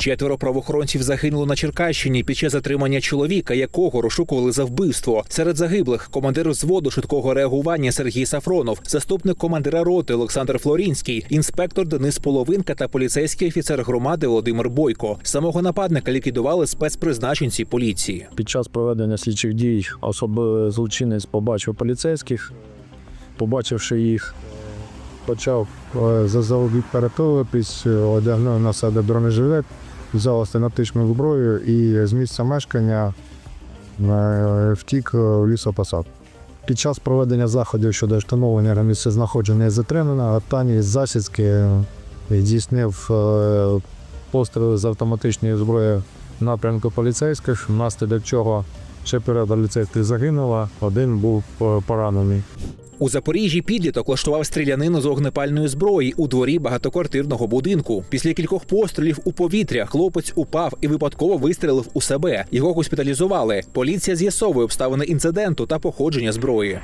Четверо правоохоронців загинуло на Черкащині під час затримання чоловіка, якого розшукували за вбивство. Серед загиблих командир взводу швидкого реагування Сергій Сафронов, заступник командира роти Олександр Флорінський, інспектор Денис Половинка та поліцейський офіцер громади Володимир Бойко. Самого нападника ліквідували спецпризначенці поліції. Під час проведення слідчих дій особливий злочинець побачив поліцейських, побачивши їх, почав е, заздалегідь перетовуватись, е, одягнув на себе бронежилет, взяв автоматичну зброю і з місця мешкання е, втік в лісопосад. Під час проведення заходів щодо встановлення місцезнаходження і затримання останній з засідки е, здійснив е, постріли з автоматичної зброї в напрямку поліцейських, внаслідок чого четверо поліцейських загинуло, один був е, поранений. У Запоріжжі підліток влаштував стрілянину з огнепальної зброї у дворі багатоквартирного будинку. Після кількох пострілів у повітря хлопець упав і випадково вистрілив у себе. Його госпіталізували. Поліція з'ясовує обставини інциденту та походження зброї.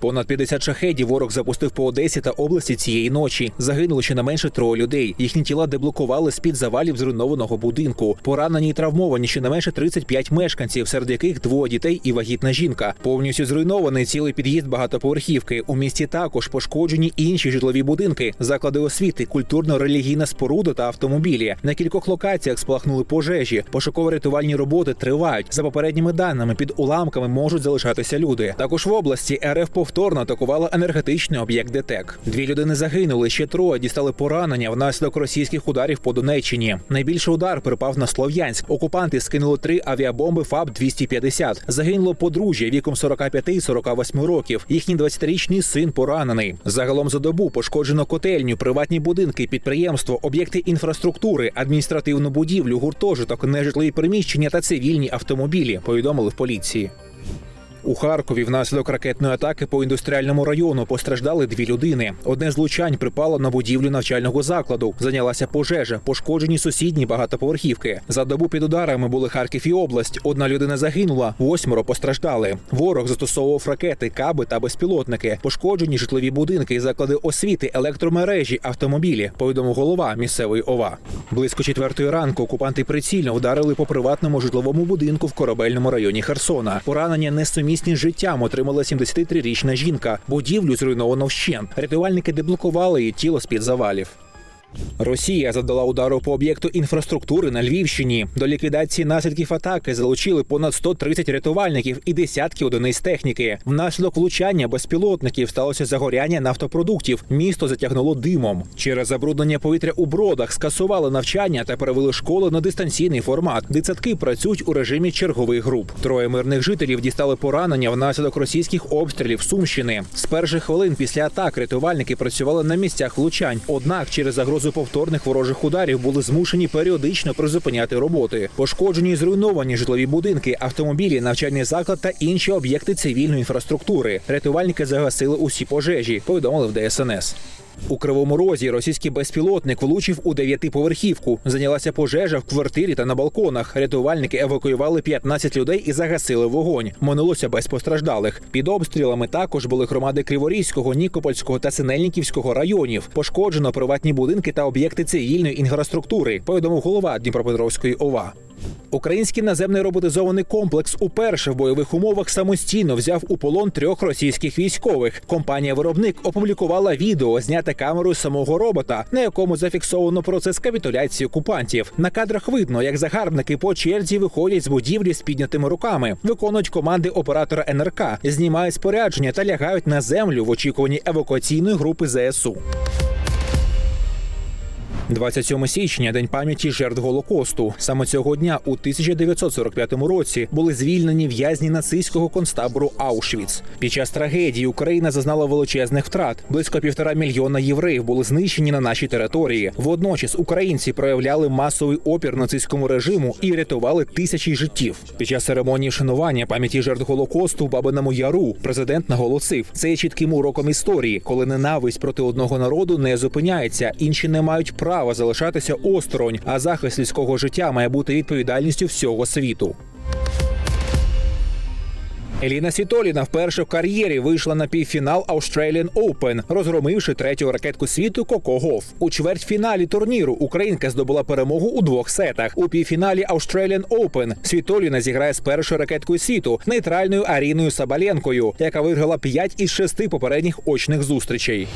Понад 50 шахедів ворог запустив по Одесі та області цієї ночі. Загинуло щонайменше троє людей. Їхні тіла деблокували з-під завалів зруйнованого будинку. Поранені і травмовані щонайменше 35 мешканців, серед яких двоє дітей і вагітна жінка. Повністю зруйнований цілий під'їзд багатоповерхівки. У місті також пошкоджені інші житлові будинки, заклади освіти, культурно-релігійна споруда та автомобілі. На кількох локаціях спалахнули пожежі. Пошуково-рятувальні роботи тривають. За попередніми даними, під уламками можуть залишатися люди. Також в області РФ повторно атакувала енергетичний об'єкт ДТЕК. Дві людини загинули, ще троє дістали поранення внаслідок російських ударів по Донеччині. Найбільший удар припав на Слов'янськ. Окупанти скинули три авіабомби ФАБ 250 Загинуло подружжя віком 45 і 48 років. Їхній 20-річний син поранений. Загалом за добу пошкоджено котельню, приватні будинки, підприємство, об'єкти інфраструктури, адміністративну будівлю, гуртожиток, нежитлові приміщення та цивільні автомобілі. Повідомили в поліції. У Харкові внаслідок ракетної атаки по індустріальному району постраждали дві людини. Одне з влучань припало на будівлю навчального закладу. Зайнялася пожежа, пошкоджені сусідні багатоповерхівки. За добу під ударами були Харків і область. Одна людина загинула, восьмеро постраждали. Ворог застосовував ракети, каби та безпілотники. Пошкоджені житлові будинки, заклади освіти, електромережі, автомобілі. Повідомив голова місцевої ОВА. Близько четвертої ранку окупанти прицільно вдарили по приватному житловому будинку в корабельному районі Херсона. Поранення несумісні з життям отримала 73-річна жінка. Будівлю зруйновано вщент. Рятувальники деблокували її тіло з-під завалів. Росія завдала удару по об'єкту інфраструктури на Львівщині. До ліквідації наслідків атаки залучили понад 130 рятувальників і десятки одиниць техніки. Внаслідок влучання безпілотників сталося загоряння нафтопродуктів. Місто затягнуло димом. Через забруднення повітря у бродах скасували навчання та перевели школи на дистанційний формат. Дитсадки працюють у режимі чергових груп. Троє мирних жителів дістали поранення внаслідок російських обстрілів Сумщини. З перших хвилин після атак рятувальники працювали на місцях влучань. Однак через загрозу повторних ворожих ударів були змушені періодично призупиняти роботи. Пошкоджені і зруйновані житлові будинки, автомобілі, навчальний заклад та інші об'єкти цивільної інфраструктури. Рятувальники загасили усі пожежі. Повідомили в ДСНС. У кривому розі російський безпілотник влучив у дев'ятиповерхівку. Зайнялася пожежа в квартирі та на балконах. Рятувальники евакуювали 15 людей і загасили вогонь. Минулося без постраждалих. Під обстрілами також були громади Криворізького, Нікопольського та Синельниківського районів. Пошкоджено приватні будинки та об'єкти цивільної інфраструктури. Повідомив голова Дніпропетровської ОВА. Український наземний роботизований комплекс уперше в бойових умовах самостійно взяв у полон трьох російських військових. Компанія-виробник опублікувала відео, зняте камерою самого робота, на якому зафіксовано процес капітуляції окупантів. На кадрах видно, як загарбники по черзі виходять з будівлі з піднятими руками, виконують команди оператора НРК, знімають спорядження та лягають на землю в очікуванні евакуаційної групи ЗСУ. 27 січня день пам'яті жертв голокосту. Саме цього дня у 1945 році були звільнені в'язні нацистського концтабору Аушвіц. Під час трагедії Україна зазнала величезних втрат. Близько півтора мільйона євреїв були знищені на нашій території. Водночас українці проявляли масовий опір нацистському режиму і рятували тисячі життів. Під час церемонії вшанування пам'яті жертв голокосту в Бабиному Яру президент наголосив, це є чітким уроком історії, коли ненависть проти одного народу не зупиняється, інші не мають права залишатися осторонь, а захист людського життя має бути відповідальністю всього світу. Еліна Світоліна вперше в кар'єрі вийшла на півфінал Australian Open, розгромивши третю ракетку світу Коко Гоф. У чвертьфіналі турніру українка здобула перемогу у двох сетах. У півфіналі Australian Open Світоліна зіграє з першою ракеткою світу нейтральною Аріною Сабаленкою, яка виграла 5 із 6 попередніх очних зустрічей.